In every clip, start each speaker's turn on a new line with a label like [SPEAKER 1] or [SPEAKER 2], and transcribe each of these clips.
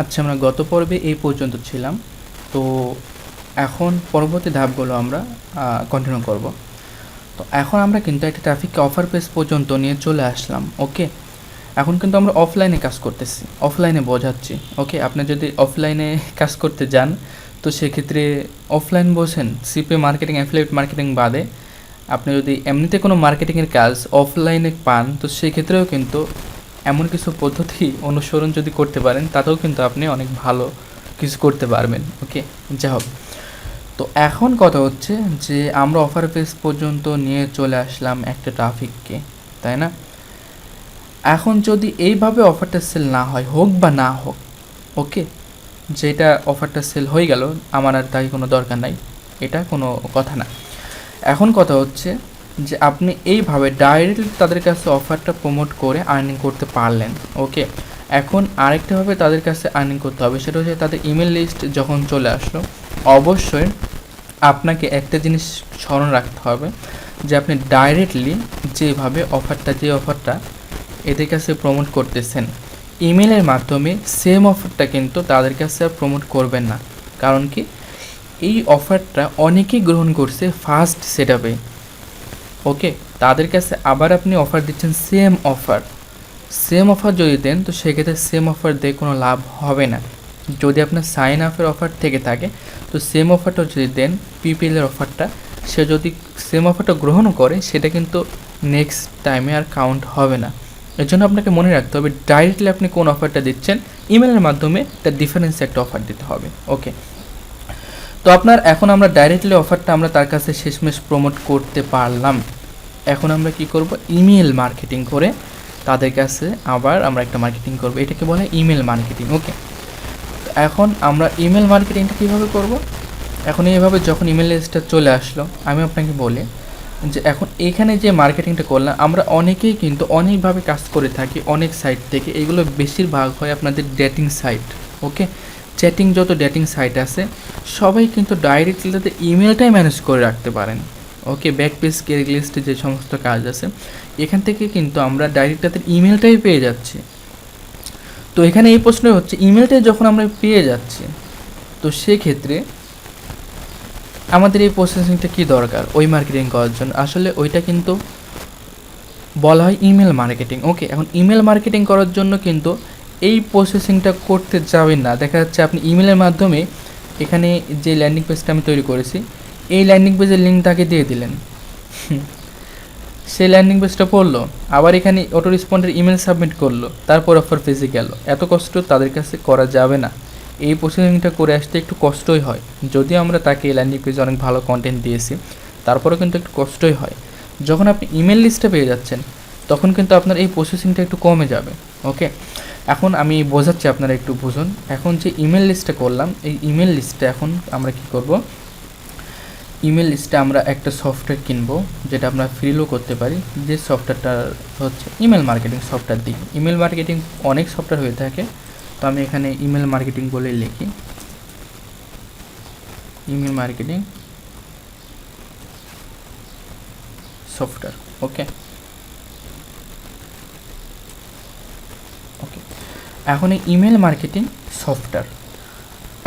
[SPEAKER 1] আচ্ছা আমরা গত পর্বে এই পর্যন্ত ছিলাম। তো এখন পরবর্তী ধাপগুলো আমরা কন্টিনিউ করব। তো এখন আমরা কিন্তু একটা ট্রাফিককে অফার পেজ পর্যন্ত নিয়ে চলে আসলাম ওকে এখন কিন্তু আমরা অফলাইনে কাজ করতেছি অফলাইনে বোঝাচ্ছি ওকে আপনি যদি অফলাইনে কাজ করতে যান, তো সেক্ষেত্রে অফলাইন বসেন সিপে মার্কেটিং অ্যাফিলিয়েট মার্কেটিং বাদে। আপনি যদি এমনিতে কোনো মার্কেটিংয়ের কাজ অফলাইনে পান, তো সেক্ষেত্রেও কিন্তু এমন কিছু পদ্ধতি অনুসরণ যদি করতে পারেন, তাতেও কিন্তু আপনি অনেক ভালো কিছু করতে পারবেন, ওকে? যাই হোক। তো এখন কথা হচ্ছে যে, আমরা অফার পেজ পর্যন্ত নিয়ে চলে আসলাম একটা ট্রাফিককে তাই না? এখন যদি এইভাবে অফারটা সেল না হয়, হোক বা না হোক, ওকে? যেটা অফারটা সেল হয়ে গেল, আমার আর তাই কোনো দরকার নাই, এটা কোনো কথা না। এখন কথা হচ্ছে যে আপনি এইভাবে ডাইরেক্টলি তাদের কাছে অফারটা প্রমোট করে আর্নিং করতে পারলেন ওকে এখন আরেকটাভাবে তাদের কাছে আর্নিং করতে হবে, সেটা হচ্ছে তাদের ইমেল লিস্ট যখন চলে আসলো, অবশ্যই আপনাকে একটা জিনিস স্মরণ রাখতে হবে যে আপনি ডাইরেক্টলি যেভাবে অফারটা যে অফারটা এদের কাছে প্রমোট করতেছেন ইমেলের মাধ্যমে সেম অফারটা কিন্তু তাদের কাছে আর প্রমোট করবেন না। কারণ কি? এই অফারটা অনেকেই গ্রহণ করছে ফার্স্ট সেট ওকে তাদের কাছে আবার আপনি অফার দিচ্ছেন সেম অফার সেম অফার যদি দেন, তো সেক্ষেত্রে সেম অফার দিয়ে কোনো লাভ হবে না। যদি আপনার সাইন আপের অফার থেকে থাকে, তো সেম অফারটা যদি দেন পিপিএলের অফারটা সে যদি সেম অফারটা গ্রহণ করে, সেটা কিন্তু নেক্সট টাইমে আর কাউন্ট হবে না। এর জন্য আপনাকে মনে রাখতে হবে ডাইরেক্টলি আপনি কোন অফারটা দিচ্ছেন ইমেলের মাধ্যমে তার ডিফারেন্স একটা অফার দিতে হবে। ওকে তো আপনার এখন আমরা ডাইরেক্টলি অফারটা আমরা তার কাছে শেষমেশ প্রমোট করতে পারলাম। এখন আমরা কি করব? ইমেল মার্কেটিং করে তাদের কাছে আবার আমরা একটা মার্কেটিং করব। এটাকে বলে ইমেল মার্কেটিং ওকে এখন আমরা ইমেল মার্কেটিংটা কীভাবে করব? এখন এইভাবে যখন ইমেল লিস্টটা চলে আসলো, আমি আপনাকে বলি যে এখন এখানে যে মার্কেটিংটা করলাম, আমরা অনেকেই কিন্তু অনেকভাবে কাজ করে থাকি অনেক সাইট থেকে। এগুলো বেশিরভাগ হয় আপনাদের ডেটিং সাইট ওকে চ্যাটিং যত ডেটিং সাইট আছে, সবাই কিন্তু ডাইরেক্টলি তাদের ইমেলটাই ম্যানেজ করে রাখতে পারেন। ওকে ব্যাক পেজ কেয়ার লিস্টে যে সমস্ত কাজ আছে, এখান থেকে কিন্তু আমরা ডাইরেক্ট তাদের ইমেলটাই পেয়ে যাচ্ছি। তো এখানে এই প্রশ্ন হচ্ছে ইমেলটাই যখন আমরা পেয়ে যাচ্ছি, তো সেক্ষেত্রে আমাদের এই প্রসেসিংটা কি দরকার? ওই মার্কেটিং করার জন্য। আসলে ওইটা কিন্তু বলা হয় ইমেল মার্কেটিং ওকে এখন ইমেল মার্কেটিং করার জন্য কিন্তু এই প্রসেসিংটা করতে যাবেন না। দেখা যাচ্ছে আপনি ইমেলের মাধ্যমে এখানে যে ল্যান্ডিং পেজটা আমি তৈরি করেছি, এই ল্যান্ডিং পেজের লিঙ্ক তাকে দিয়ে দিলেন। সে ল্যান্ডিং পেজটা পড়ল, আবার এখানে অটো রেসপন্ডের ইমেল সাবমিট করল, তারপর অফার পেজে গেল। এত কষ্ট তাদের কাছে করা যাবে না। এই প্রসেসিংটা করে আসতে একটু কষ্টই হয়। যদিও আমরা তাকে ল্যান্ডিং পেজে অনেক ভালো কন্টেন্ট দিয়েছি, তারপরেও কিন্তু একটু কষ্টই হয়। যখন আপনি ইমেল লিস্টটা পেয়ে যাচ্ছেন, তখন কিন্তু আপনার এই প্রসেসিংটা একটু কমে যাবে ওকে এখন আমি বোঝাচ্ছি আপনারা একটু বুঝুন। এখন যে ইমেল লিস্টটা করলাম, এই ইমেল লিস্টে এখন আমরা কি করব? ইমেল লিস্টে আমরা একটা সফটওয়্যার কিনবো, যেটা আমরা ফ্রিলেও করতে পারি। যে সফটওয়্যারটা হচ্ছে ইমেল মার্কেটিং সফটওয়্যার দিই ইমেল মার্কেটিং অনেক সফটওয়্যার হয়ে থাকে, তো আমি এখানে ইমেল মার্কেটিং বলে লিখি। ইমেল মার্কেটিং সফটওয়্যার ওকে এখন এই ইমেল মার্কেটিং সফটওয়্যার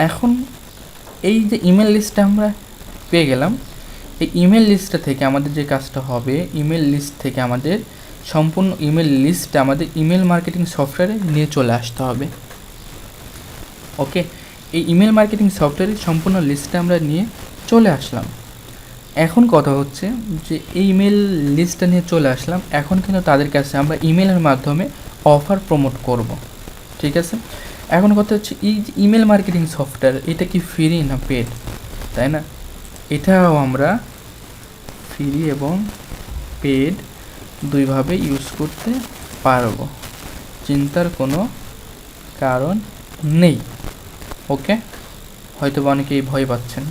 [SPEAKER 1] এখন এই যে ইমেল লিস্টটা আমরা পেয়ে গেলাম, এই ইমেল লিস্টটা থেকে আমাদের যে কাজটা হবে ইমেল লিস্ট থেকে আমাদের সম্পূর্ণ ইমেল লিস্টটা আমাদের ইমেল মার্কেটিং সফটওয়্যারে নিয়ে চলে আসতে হবে। ওকে এই ইমেল মার্কেটিং সফটওয়্যারের সম্পূর্ণ লিস্টটা আমরা নিয়ে চলে আসলাম। এখন কথা হচ্ছে যে এই ইমেল লিস্টটা নিয়ে চলে আসলাম, এখন কিন্তু তাদের কাছে আমরা ইমেলের মাধ্যমে অফার প্রমোট করব। ঠিক আছে? এখন কথা হচ্ছে, এই ইমেল মার্কেটিং সফটওয়্যার এটা কি ফ্রি না পেড তাই না? এটাও আমরা ফ্রি এবং পেড দুইভাবে ইউজ করতে পারব। চিন্তার কোনো কারণ নেই। ওকে হয়তো বা অনেকেই ভয় পাচ্ছেন।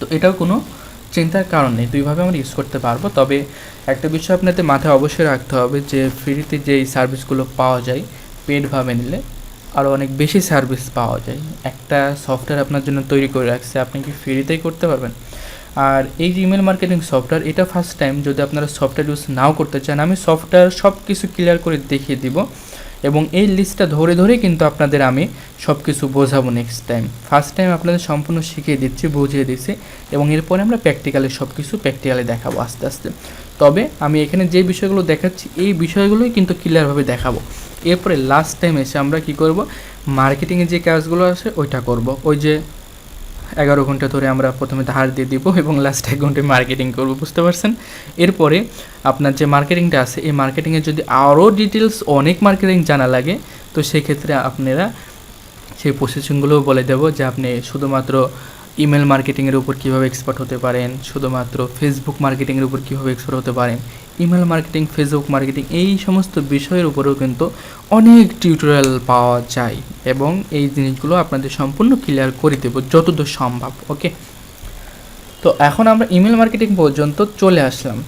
[SPEAKER 1] তো এটাও কোনো চিন্তার কারণ নেই। দুইভাবে আমরা ইউজ করতে পারব। তবে একটা বিষয় আপনাদের মাথায় অবশ্যই রাখতে হবে যে ফ্রিতে যেই সার্ভিসগুলো পাওয়া যায় পেডভাবে নিলে আরও অনেক বেশি সার্ভিস পাওয়া যায়। একটা সফটওয়্যার আপনার জন্য তৈরি করে রাখছে, আপনি কি ফ্রিতেই করতে পারবেন? আর এই ইমেল মার্কেটিং সফটওয়্যার, এটা ফার্স্ট টাইম যদি আপনারা সফটওয়্যার ইউজ নাও করতে চান, আমি সফটওয়্যার সব কিছু ক্লিয়ার করে দেখিয়ে দিব এবং এই লিস্টটা ধরে ধরে কিন্তু আপনাদের আমি সব কিছু বোঝাবো নেক্সট টাইম ফার্স্ট টাইম আপনাদের সম্পূর্ণ শিখিয়ে দিচ্ছি, বুঝিয়ে দিচ্ছি এবং এরপরে আমরা প্র্যাকটিক্যালি সব কিছু প্র্যাকটিক্যালি দেখাবো আস্তে আস্তে। তবে আমি এখানে যে বিষয়গুলো দেখাচ্ছি, এই বিষয়গুলোই কিন্তু ক্লিয়ারভাবে দেখাবো। এরপরে লাস্ট টাইম এসে আমরা কি করব? মার্কেটিংয়ে যে কাজগুলো আছে, ওইটা করব। ওই যে এগারো ঘণ্টা ধরে আমরা প্রথমে ধার দিয়ে দিব এবং লাস্ট এক ঘন্টায় মার্কেটিং করব, বুঝতে পারছেন? এরপরে আপনার যে মার্কেটিংটা আছে, এই মার্কেটিংয়ে যদি আরও ডিটেলস অনেক মার্কেটিং জানা লাগে, তো সেক্ষেত্রে আপনারা সেই প্রসেসিংগুলোও বলে দেবো যে আপনি শুধুমাত্র ইমেল মার্কেটিংয়ের উপর কীভাবে এক্সপার্ট হতে পারেন, শুধুমাত্র ফেসবুক মার্কেটিংয়ের উপর কীভাবে এক্সপার্ট হতে পারেন, ইমেল মার্কেটিং ফেসবুক মার্কেটিং, এই সমস্ত বিষয়ের উপরেও কিন্তু অনেক টিউটোরিয়াল পাওয়া যায় এবং এই জিনিসগুলো আপনাদের সম্পূর্ণ ক্লিয়ার করে দেবো যতদূর সম্ভব ওকে তো এখন আমরা ইমেল মার্কেটিং পর্যন্ত চলে আসলাম।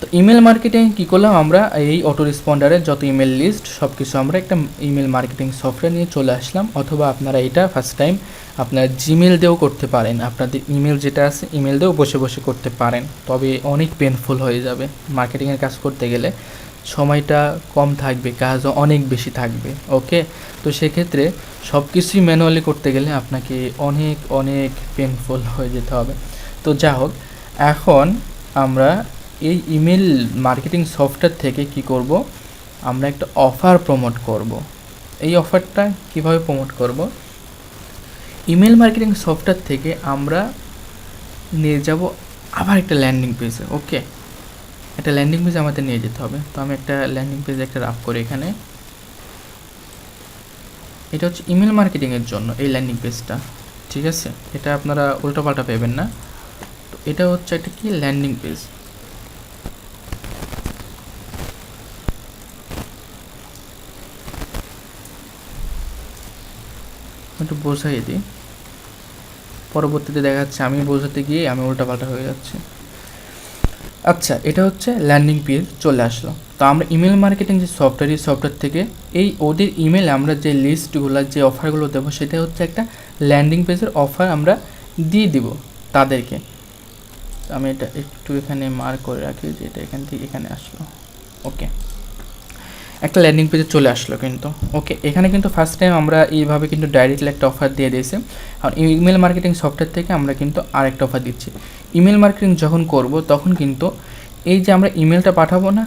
[SPEAKER 1] তো ইমেল মার্কেটিং কী করলাম আমরা? এই অটো রেসপন্ডারের যত ইমেল লিস্ট সব কিছু আমরা একটা ইমেল মার্কেটিং সফটওয়্যার নিয়ে চলে আসলাম, অথবা আপনারা এটা ফার্স্ট টাইম আপনার জিমেল দিয়েও করতে পারেন। আপনাদের ইমেল যেটা আছে ইমেল দিয়েও বসে বসে করতে পারেন। তবে অনেক পেনফুল হয়ে যাবে মার্কেটিংয়ের কাজ করতে গেলে। সময়টা কম থাকবে, কাজও অনেক বেশি থাকবে ওকে তো সেক্ষেত্রে সব কিছুই ম্যানুয়ালি করতে গেলে আপনাকে অনেক অনেক পেনফুল হয়ে যেতে হবে। তো যা হোক, এখন আমরা এই ইমেল মার্কেটিং সফটওয়্যার থেকে কি করব? আমরা একটা অফার প্রমোট করব। এই অফারটা কীভাবে প্রমোট করব? ইমেল মার্কেটিং সফটওয়্যার থেকে আমরা নিয়ে যাব আবার একটা ল্যান্ডিং পেজে ওকে একটা ল্যান্ডিং পেজ আমাদের নিয়ে যেতে হবে। তো আমি একটা ল্যান্ডিং পেজ একটা রাফ করি এখানে। এটা হচ্ছে ইমেল মার্কেটিংয়ের জন্য এই ল্যান্ডিং পেজটা ঠিক আছে? এটা আপনারা উল্টোপাল্টা পেবেন না। তো এটা হচ্ছে একটা কি? ল্যান্ডিং পেজ একটু বোঝাই দিই। পরবর্তীতে দেখা যাচ্ছে আমি বোঝাতে গিয়ে আমি উল্টাপাল্টা হয়ে যাচ্ছে। আচ্ছা এটা হচ্ছে ল্যান্ডিং পেজ চলে আসলো। তো আমরা ইমেল মার্কেটিং যে সফটওয়্যার এই সফটওয়্যার থেকে এই ওদের ইমেলে আমরা যে লিস্টগুলো যে অফারগুলো দেবো, সেটা হচ্ছে একটা ল্যান্ডিং পেজের অফার আমরা দিয়ে দিব তাদেরকে। আমি এটা একটু এখানে মার্ক করে রাখি যে এটা এখান থেকে এখানে আসলো। ওকে একটা ল্যান্ডিং পেজে চলে আসলো কিন্তু। ওকে এখানে কিন্তু ফার্স্ট টাইম আমরা এইভাবে কিন্তু ডাইরেক্টলি একটা অফার দিয়ে দিয়েছি। আর ইমেল মার্কেটিং সফটওয়্যার থেকে আমরা কিন্তু আরেকটা অফার দিচ্ছি। ইমেল মার্কেটিং যখন করব, তখন কিন্তু এই যে আমরা ইমেলটা পাঠাবো না,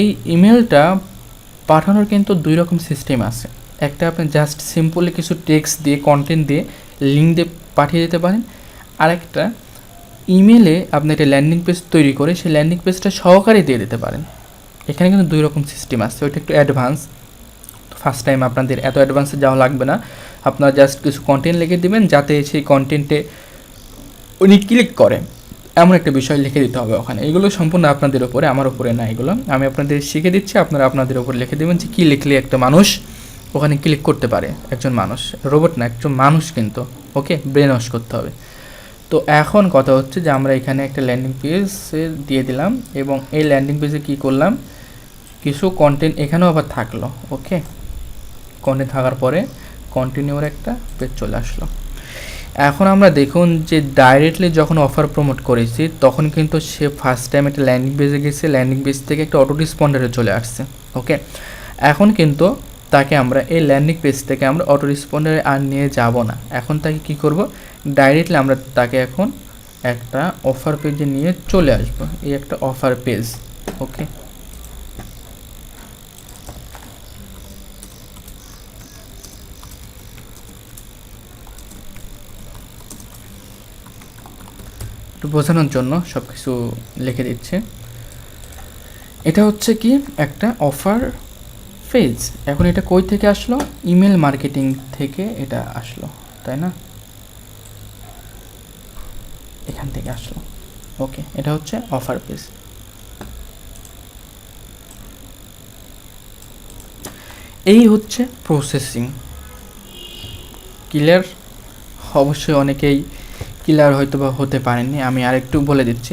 [SPEAKER 1] এই ইমেলটা পাঠানোর কিন্তু দুই রকম সিস্টেম আছে। একটা আপনি জাস্ট সিম্পলি কিছু টেক্সট দিয়ে কন্টেন্ট দিয়ে লিঙ্ক দিয়ে পাঠিয়ে দিতে পারেন। আরেকটা ইমেলে আপনি একটা ল্যান্ডিং পেজ তৈরি করে, সেই ল্যান্ডিং পেজটা সহকারে দিয়ে দিতে পারেন। এখানে কিন্তু দুই রকম সিস্টেম আছে, ওইটা একটু অ্যাডভান্স ফার্স্ট টাইম আপনাদের এত অ্যাডভান্সে যাওয়া লাগবে না। আপনারা জাস্ট কিছু কন্টেন্ট লিখে দিবেন, যাতে সেই কন্টেন্টে উনি ক্লিক করে এমন একটা বিষয় লিখে দিতে হবে ওখানে। এগুলো সম্পূর্ণ আপনাদের উপরে, আমার উপরে না এগুলো। আমি আপনাদের শিখে দিচ্ছি, আপনারা আপনাদের উপর লিখে দেবেন যে কী লিখলে একটা মানুষ ওখানে ক্লিক করতে পারে, একজন মানুষ। রোবট না, একজন মানুষ কিন্তু, ওকে? ব্রেন ওয়াশ করতে হবে। তো এখন কথা হচ্ছে যে আমরা এখানে একটা ল্যান্ডিং পেজ দিয়ে দিলাম এবং এই ল্যান্ডিং পেজে কী করলাম? কিছু কন্টেন্ট এখানেও আবার থাকল ওকে কন্টেন্ট থাকার পরে কন্টিনিউর একটা পেজ চলে আসলো। এখন আমরা দেখুন যে ডাইরেক্টলি যখন অফার প্রমোট করেছি, তখন কিন্তু সে ফার্স্ট টাইম একটা ল্যান্ডিং পেজে গেছে ল্যান্ডিং পেজ থেকে একটা অটো রেসপন্ডারে চলে আসছে ওকে এখন কিন্তু তাকে আমরা এই ল্যান্ডিং পেজ থেকে আমরা অটো রেসপন্ডারে আর নিয়ে যাব না। এখন তাকে কি করব? ডাইরেক্টলি আমরা তাকে এখন একটা অফার পেজে নিয়ে চলে আসব, এই একটা অফার পেজ ওকে একটু বোঝানোর জন্য সব কিছু লিখে দিচ্ছে। এটা হচ্ছে কি? একটা অফার ফেজ এখন এটা কই থেকে আসলো? ইমেল মার্কেটিং থেকে এটা আসলো, তাই না? এখান থেকে আসলো। ওকে এটা হচ্ছে অফার পেজ এই হচ্ছে প্রসেসিং ক্লিয়ার অবশ্যই অনেকেই ক্লিয়ার হয়তো বা হতে পারেননি, আমি আরেকটু বলে দিচ্ছি।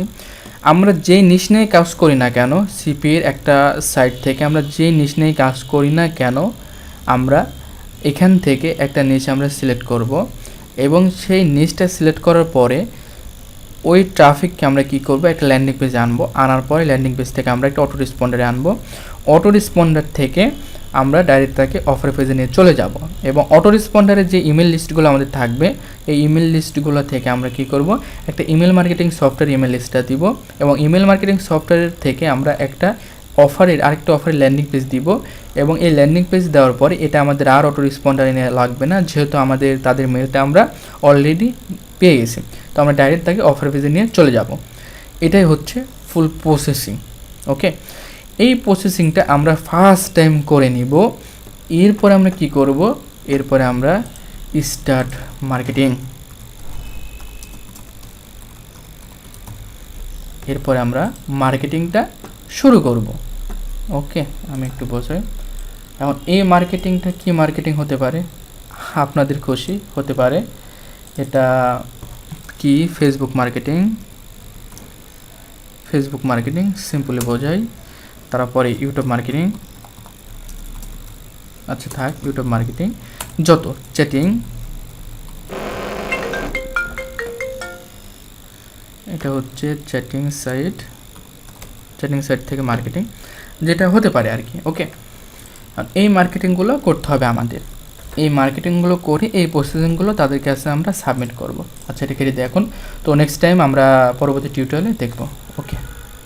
[SPEAKER 1] আমরা যেই নিশ নিয়ে কাজ করি না কেন সিপির একটা সাইট থেকে আমরা যেই নিশ নিয়ে কাজ করি না কেন, আমরা এখান থেকে একটা নিশ আমরা সিলেক্ট করব এবং সেই নিচটা সিলেক্ট করার পরে ওই ট্রাফিককে আমরা কি করব, একটা ল্যান্ডিং পেজ আনব। আনার পরে ল্যান্ডিং পেজ থেকে আমরা একটা অটো রেসপন্ডারে আনব। অটো রেসপন্ডার থেকে আমরা ডাইরেক্ট তাকে অফার পেজে নিয়ে চলে যাব এবং অটো রেসপন্ডারের যে ইমেল লিস্টগুলো আমাদের থাকবে, এই ইমেল লিস্টগুলো থেকে আমরা কি করব? একটা ইমেল মার্কেটিং সফটওয়্যার ইমেল লিস্টটা দিব এবং ইমেল মার্কেটিং সফটওয়্যারের থেকে আমরা একটা অফারের আরেকটা অফারের ল্যান্ডিং পেজ দিব এবং এই ল্যান্ডিং পেজ দেওয়ার পরে এটা আমাদের আর অটো রেসপন্ডারে লাগবে না, যেহেতু আমাদের, তাদের মেলটা আমরা অলরেডি পেয়ে গেছি। তো আমরা ডাইরেক্ট তাকে অফার পেজে নিয়ে চলে যাব। এটাই হচ্ছে ফুল প্রসেসিং ওকে এই প্রসেসিংটা আমরা ফার্স্ট টাইম করে নিব। এরপরে আমরা কি করব? এরপরে আমরা স্টার্ট মার্কেটিং এরপরে আমরা মার্কেটিংটা শুরু করব। ওকে আমি একটু বোঝাই। এখন এই মার্কেটিংটা কি মার্কেটিং হতে পারে? আপনাদের খুশি, হতে পারে। এটা কি? Facebook marketing Facebook marketing simply বোঝাই। তারপরে ইউটিউব মার্কেটিং আচ্ছা থাক ইউটিউব মার্কেটিং যত চ্যাটিং এটা হচ্ছে চ্যাটিং সাইট চ্যাটিং সাইট থেকে মার্কেটিং যেটা হতে পারে আর কি ওকে আর এই মার্কেটিংগুলো করতে হবে আমাদের। এই মার্কেটিংগুলো করে এই প্রসেসিংগুলো তাদের কাছে আমরা সাবমিট করব। আচ্ছা এটা কেটে দেখুন তো নেক্সট টাইম আমরা পরবর্তী টিউটোরিয়ালে দেখব ওকে